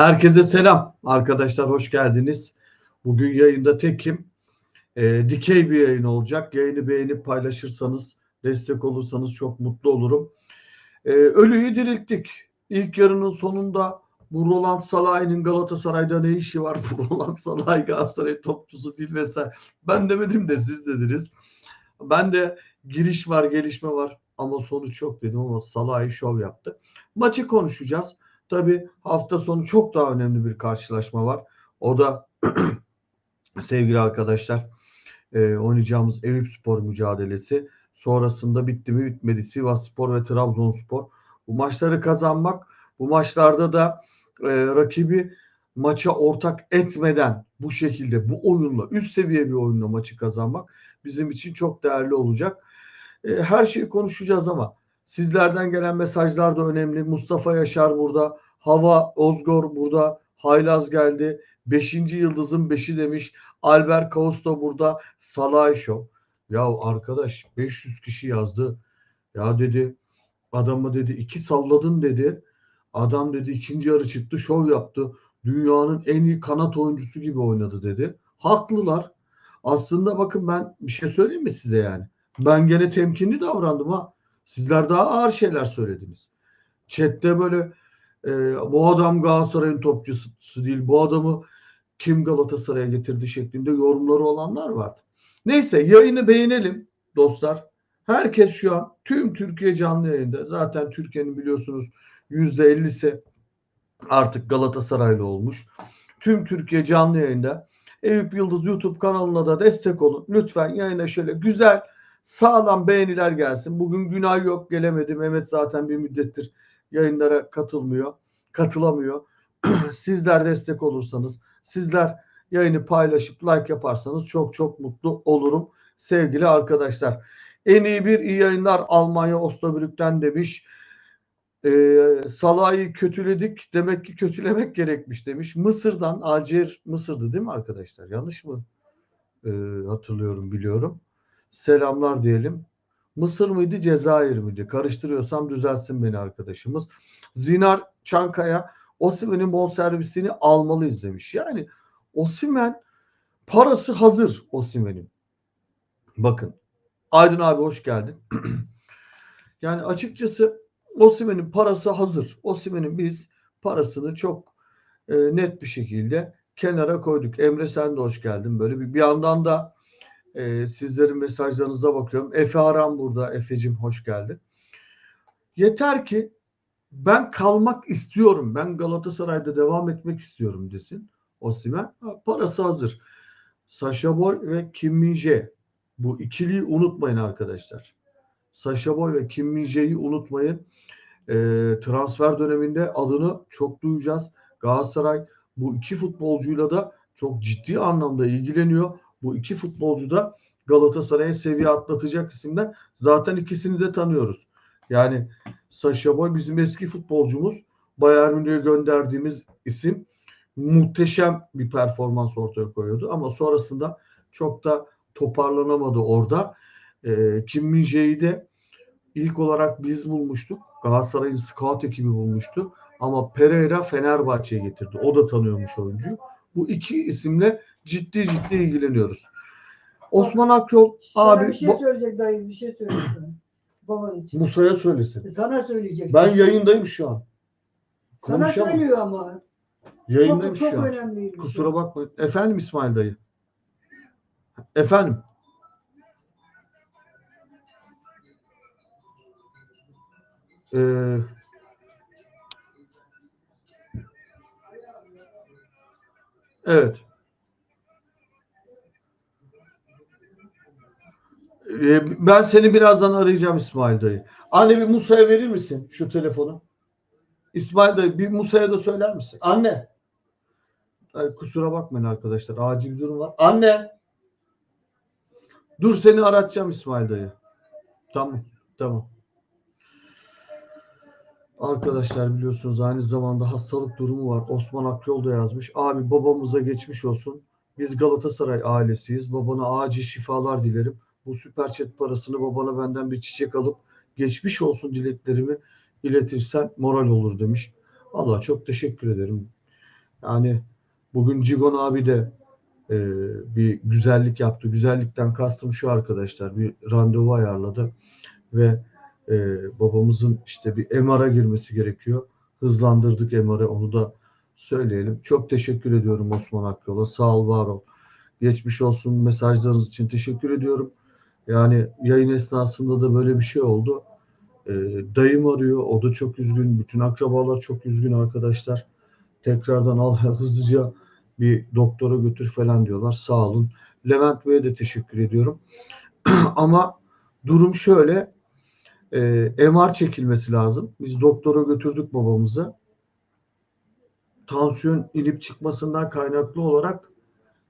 Herkese selam arkadaşlar hoş geldiniz. Bugün yayında tekim. E, dikey bir yayın olacak. Yayını beğenip paylaşırsanız, destek olursanız çok mutlu olurum. E, ölüyü dirilttik. İlk yarının sonunda bu Roland Salah'ın Galatasaray'da ne işi var? Bu Roland Salah Galatasaray topçusu değil vesaire. Ben demedim de siz dediniz. Ben de giriş var, gelişme var ama sonuç yok dedim ama Salah'ı şov yaptı. Maçı konuşacağız. Tabii hafta sonu çok daha önemli bir karşılaşma var. O da sevgili arkadaşlar e, oynayacağımız Eyüp Spor mücadelesi. Sonrasında bitti mi bitmedi Sivas Spor ve Trabzonspor. Bu maçları kazanmak bu maçlarda da e, rakibi maça ortak etmeden bu şekilde bu oyunla üst seviye bir oyunla maçı kazanmak bizim için çok değerli olacak. E, her şeyi konuşacağız ama sizlerden gelen mesajlar da önemli. Mustafa Yaşar burada, Hava Ozgor burada, Haylaz geldi. Beşinci yıldızın beşi demiş. Albert Kausto burada. Salay Show. Ya arkadaş 500 kişi yazdı. Ya dedi adamı dedi iki salladın dedi. Adam dedi ikinci yarı çıktı şov yaptı. Dünyanın en iyi kanat oyuncusu gibi oynadı dedi. Haklılar. Aslında bakın ben bir şey söyleyeyim mi size yani? Ben gene temkinli davrandım ha. Sizler daha ağır şeyler söylediniz. Chat'te böyle e, bu adam Galatasaray'ın topçusu değil. Bu adamı kim Galatasaray'a getirdi şeklinde yorumları olanlar vardı. Neyse yayını beğenelim dostlar. Herkes şu an tüm Türkiye canlı yayında. Zaten Türkiye'nin biliyorsunuz %50'si artık Galatasaraylı olmuş. Tüm Türkiye canlı yayında. Eyüp Yıldız YouTube kanalına da destek olun. Lütfen yayına şöyle güzel sağlam beğeniler gelsin. Bugün günah yok gelemedi. Mehmet zaten bir müddettir yayınlara katılmıyor. Katılamıyor. sizler destek olursanız, sizler yayını paylaşıp like yaparsanız çok çok mutlu olurum sevgili arkadaşlar. En iyi bir iyi yayınlar Almanya Osnabrük'ten demiş. Ee, Salah'ı kötüledik. Demek ki kötülemek gerekmiş demiş. Mısır'dan Alcer Mısır'dı değil mi arkadaşlar? Yanlış mı? Ee, hatırlıyorum biliyorum. Selamlar diyelim. Mısır mıydı Cezayir miydi? Karıştırıyorsam düzeltsin beni arkadaşımız. Zinar Çankaya Osimhen'in bonservisini almalıyız demiş. Yani Osimhen parası hazır Osimhen'in. Bakın Aydın abi hoş geldin. yani açıkçası Osimhen'in parası hazır. Osimhen'in biz parasını çok e, net bir şekilde kenara koyduk. Emre sen de hoş geldin. Böyle bir bir yandan da e, sizlerin mesajlarınıza bakıyorum. Efe Aram burada. Efe'cim hoş geldin. Yeter ki ben kalmak istiyorum. Ben Galatasaray'da devam etmek istiyorum desin. Osimhen Ha, parası hazır. Sasha Boy ve Kim Min-jae. Bu ikiliyi unutmayın arkadaşlar. Sasha Boy ve Kim Min-jae'yi unutmayın. E, transfer döneminde adını çok duyacağız. Galatasaray bu iki futbolcuyla da çok ciddi anlamda ilgileniyor. Bu iki futbolcu da Galatasaray'a seviye atlatacak isimler. Zaten ikisini de tanıyoruz. Yani Sasha Boy bizim eski futbolcumuz. Bayern Münih'e gönderdiğimiz isim muhteşem bir performans ortaya koyuyordu ama sonrasında çok da toparlanamadı orada. E, Kim Min-jae'yi de ilk olarak biz bulmuştuk. Galatasaray'ın scout ekibi bulmuştu. Ama Pereira Fenerbahçe'ye getirdi. O da tanıyormuş oyuncuyu. Bu iki isimle ciddi ciddi ilgileniyoruz. Osman Akyol Sana abi bir şey bu- söyleyecek dayı bir şey söyleyecek sana. Baban için. Musa'ya söylesin. Sana söyleyecek. Ben yayındayım şu an. Sana konuşamam. söylüyor ama. Yayındayım Çok, şu çok an. önemli. bir şey. Kusura bakmayın. Efendim İsmail dayı. Efendim. Ee, evet. Ee, ben seni birazdan arayacağım İsmail dayı. Anne bir Musa'ya verir misin şu telefonu? İsmail dayı bir Musa'ya da söyler misin? Anne. Ay, kusura bakmayın arkadaşlar. Acil bir durum var. Anne. Dur seni aratacağım İsmail dayı. Tamam. Tamam. Arkadaşlar biliyorsunuz aynı zamanda hastalık durumu var. Osman Akyol da yazmış. Abi babamıza geçmiş olsun. Biz Galatasaray ailesiyiz. Babana acil şifalar dilerim. Bu süper chat parasını babana benden bir çiçek alıp geçmiş olsun dileklerimi iletirsen moral olur demiş. Allah çok teşekkür ederim. Yani bugün Cigon abi de e, bir güzellik yaptı. Güzellikten kastım şu arkadaşlar. Bir randevu ayarladı ve e, babamızın işte bir MR'a girmesi gerekiyor. Hızlandırdık MR'ı onu da söyleyelim. Çok teşekkür ediyorum Osman Akyol'a. Sağ ol, var ol. Geçmiş olsun mesajlarınız için teşekkür ediyorum. Yani yayın esnasında da böyle bir şey oldu. E, dayım arıyor. O da çok üzgün. Bütün akrabalar çok üzgün arkadaşlar. Tekrardan al hızlıca bir doktora götür falan diyorlar. Sağ olun. Levent Bey'e de teşekkür ediyorum. Ama durum şöyle. E, MR çekilmesi lazım. Biz doktora götürdük babamızı. Tansiyon inip çıkmasından kaynaklı olarak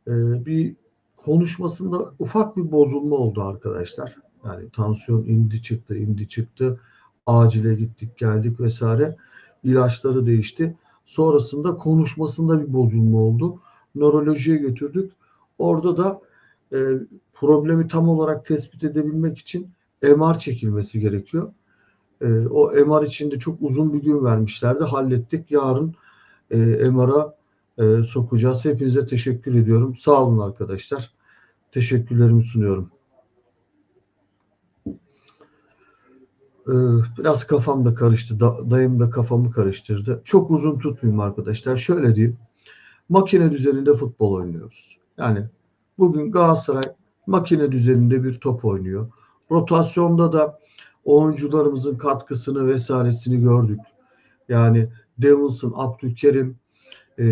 e, bir konuşmasında ufak bir bozulma oldu arkadaşlar. Yani tansiyon indi çıktı, indi çıktı. Acile gittik, geldik vesaire. İlaçları değişti. Sonrasında konuşmasında bir bozulma oldu. Nörolojiye götürdük. Orada da e, problemi tam olarak tespit edebilmek için MR çekilmesi gerekiyor. E, o MR için de çok uzun bir gün vermişlerdi. Hallettik. Yarın e, MR'a e, sokacağız. Hepinize teşekkür ediyorum. Sağ olun arkadaşlar. Teşekkürlerimi sunuyorum. Ee, biraz kafam da karıştı. Da, dayım da kafamı karıştırdı. Çok uzun tutmayayım arkadaşlar. Şöyle diyeyim. Makine düzeninde futbol oynuyoruz. Yani bugün Galatasaray makine düzeninde bir top oynuyor. Rotasyonda da oyuncularımızın katkısını vesairesini gördük. Yani Davinson, Abdülkerim e,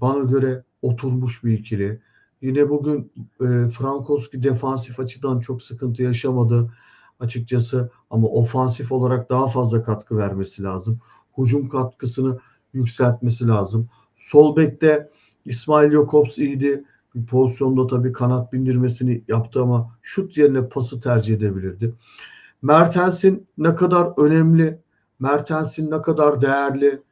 bana göre oturmuş bir ikili. Yine bugün e, Frankowski defansif açıdan çok sıkıntı yaşamadı açıkçası ama ofansif olarak daha fazla katkı vermesi lazım. Hücum katkısını yükseltmesi lazım. Sol bekte İsmail Jakobs iyiydi. Bir pozisyonda tabii kanat bindirmesini yaptı ama şut yerine pası tercih edebilirdi. Mertens'in ne kadar önemli, Mertens'in ne kadar değerli,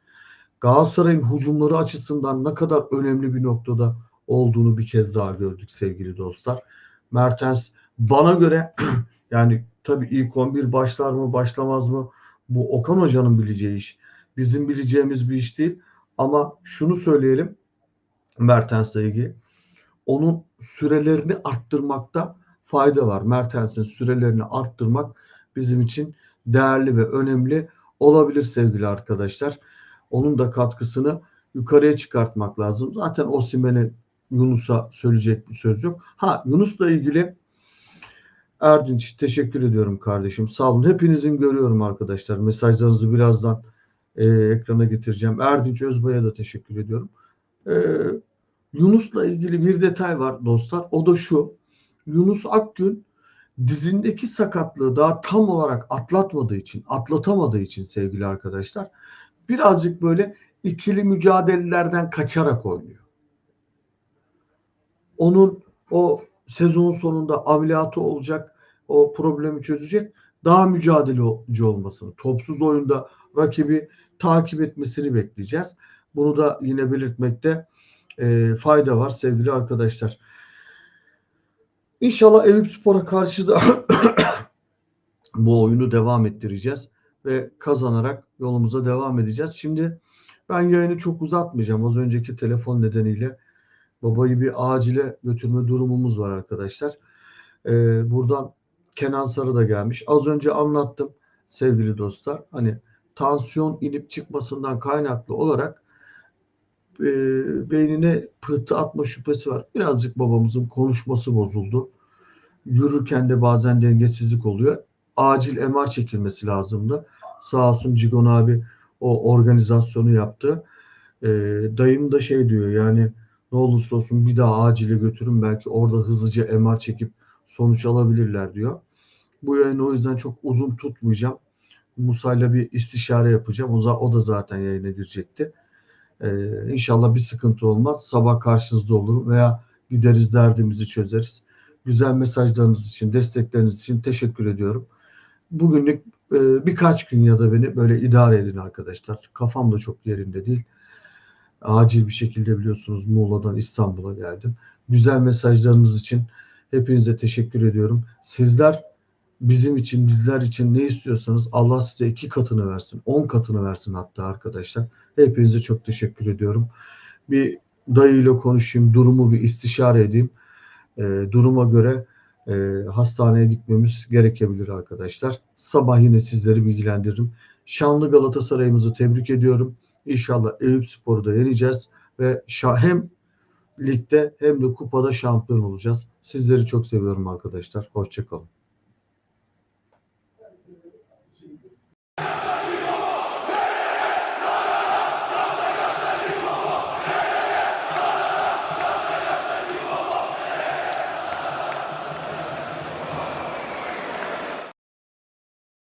Galatasaray'ın hücumları açısından ne kadar önemli bir noktada olduğunu bir kez daha gördük sevgili dostlar. Mertens bana göre yani tabii ilk 11 başlar mı başlamaz mı bu Okan Hoca'nın bileceği iş. Bizim bileceğimiz bir iş değil. Ama şunu söyleyelim Mertens'le ilgili. Onun sürelerini arttırmakta fayda var. Mertens'in sürelerini arttırmak bizim için değerli ve önemli olabilir sevgili arkadaşlar. Onun da katkısını yukarıya çıkartmak lazım. Zaten Osimhen'e Yunus'a söyleyecek bir söz yok. Ha Yunus'la ilgili Erdinç teşekkür ediyorum kardeşim. Sağ olun. Hepinizin görüyorum arkadaşlar. Mesajlarınızı birazdan e, ekrana getireceğim. Erdinç Özbay'a da teşekkür ediyorum. E, Yunus'la ilgili bir detay var dostlar. O da şu. Yunus Akgün dizindeki sakatlığı daha tam olarak atlatmadığı için, atlatamadığı için sevgili arkadaşlar birazcık böyle ikili mücadelelerden kaçarak oynuyor. Onun o sezon sonunda ameliyatı olacak, o problemi çözecek, daha mücadeleci olmasını, topsuz oyunda rakibi takip etmesini bekleyeceğiz. Bunu da yine belirtmekte e, fayda var sevgili arkadaşlar. İnşallah Eyüp Spor'a karşı da bu oyunu devam ettireceğiz ve kazanarak yolumuza devam edeceğiz. Şimdi ben yayını çok uzatmayacağım. Az önceki telefon nedeniyle babayı bir acile götürme durumumuz var arkadaşlar. Ee, buradan Kenan Sarı da gelmiş. Az önce anlattım sevgili dostlar. Hani tansiyon inip çıkmasından kaynaklı olarak e, beynine pıhtı atma şüphesi var. Birazcık babamızın konuşması bozuldu. Yürürken de bazen dengesizlik oluyor. Acil MR çekilmesi lazımdı. Sağ olsun Cigon abi o organizasyonu yaptı. E, dayım da şey diyor yani ne olursa olsun bir daha acile götürün belki orada hızlıca MR çekip sonuç alabilirler diyor. Bu yayını o yüzden çok uzun tutmayacağım. Musa'yla bir istişare yapacağım. O, o da zaten yayına girecekti. Ee, inşallah bir sıkıntı olmaz. Sabah karşınızda olurum veya gideriz derdimizi çözeriz. Güzel mesajlarınız için, destekleriniz için teşekkür ediyorum. Bugünlük e, birkaç gün ya da beni böyle idare edin arkadaşlar. Kafam da çok yerinde değil. Acil bir şekilde biliyorsunuz Muğla'dan İstanbul'a geldim. Güzel mesajlarınız için hepinize teşekkür ediyorum. Sizler bizim için, bizler için ne istiyorsanız Allah size iki katını versin, on katını versin hatta arkadaşlar. Hepinize çok teşekkür ediyorum. bir dayıyla konuşayım, durumu bir istişare edeyim. E, duruma göre e, hastaneye gitmemiz gerekebilir arkadaşlar. Sabah yine sizleri bilgilendiririm. Şanlı Galatasaray'ımızı tebrik ediyorum. İnşallah Eyüp Spor'u da yeneceğiz ve hem ligde hem de kupada şampiyon olacağız. Sizleri çok seviyorum arkadaşlar. Hoşçakalın.